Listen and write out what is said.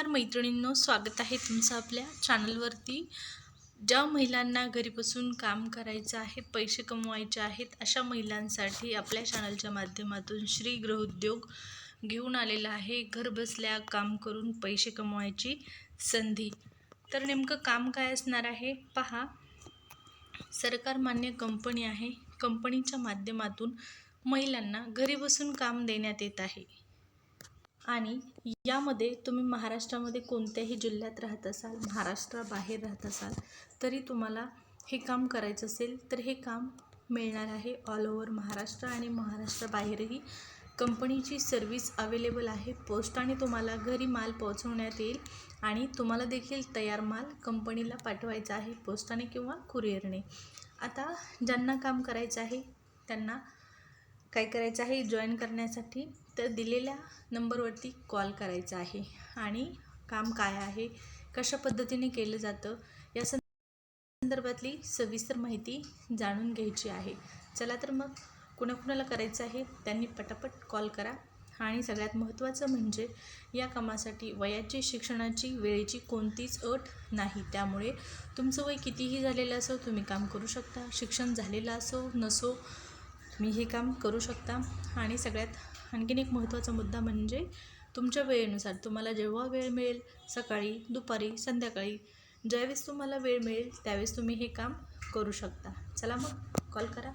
नमस्कार मैत्रिणींनो स्वागत आहे तुमचं आपल्या चॅनलवरती ज्या महिलांना घरी बसून काम करायचं आहे पैसे कमवायचे आहेत अशा महिलांसाठी आपल्या चॅनलच्या माध्यमातून श्री गृहउद्योग घेऊन आलेला आहे. घर बसल्या काम करून पैसे कमवायची संधी. तर नेमकं काम काय असणार आहे? पहा. सरकार मान्य कंपनी आहे. कंपनीच्या माध्यमातून महिलांना घरी बसून काम देण्यात येत आहे. आणि यामध्ये तुम्ही महाराष्ट्रामध्ये कोणत्याही जिल्ह्यात राहत असाल महाराष्ट्राबाहेर राहत असाल तरी तुम्हाला हे काम करायचं असेल तर हे काम मिळणार आहे ऑल ओव्हर महाराष्ट्र आणि महाराष्ट्राबाहेरही कंपनीची सर्विस अवेलेबल आहे. पोस्टाने तुम्हाला घरी माल पोहोचवण्यात येईल आणि तुम्हाला देखील तयार माल कंपनीला पाठवायचा आहे पोस्टाने किंवा कुरिअरने आता ज्यांना काम करायचं आहे त्यांना काय करायचं आहे? जॉईन करण्यासाठी तर दिलेल्या नंबरवरती कॉल करायचा आहे. आणि काम काय आहे? कशा पद्धतीने केलं जातं? या संदर्भातली सविस्तर माहिती जाणून घ्यायची आहे. चला तर मग कुणाकुणाला करायचं आहे त्यांनी पटापट कॉल करा. आणि सगळ्यात महत्त्वाचं म्हणजे या कामासाठी वयाची शिक्षणाची वेळेची कोणतीच अट नाही. त्यामुळे तुमचं वय कितीही झालेलं असो तुम्ही काम करू शकता. शिक्षण झालेलं असो नसो तुम्ही हे काम करू शकता. आणि सगळ्यात आणखीन एक महत्त्वाचा मुद्दा म्हणजे तुमच्या वेळेनुसार तुम्हाला जेव्हा वेळ मिळेल सकाळी दुपारी संध्याकाळी ज्यावेळेस तुम्हाला वेळ मिळेल त्यावेळेस तुम्ही हे काम करू शकता. चला मग कॉल करा.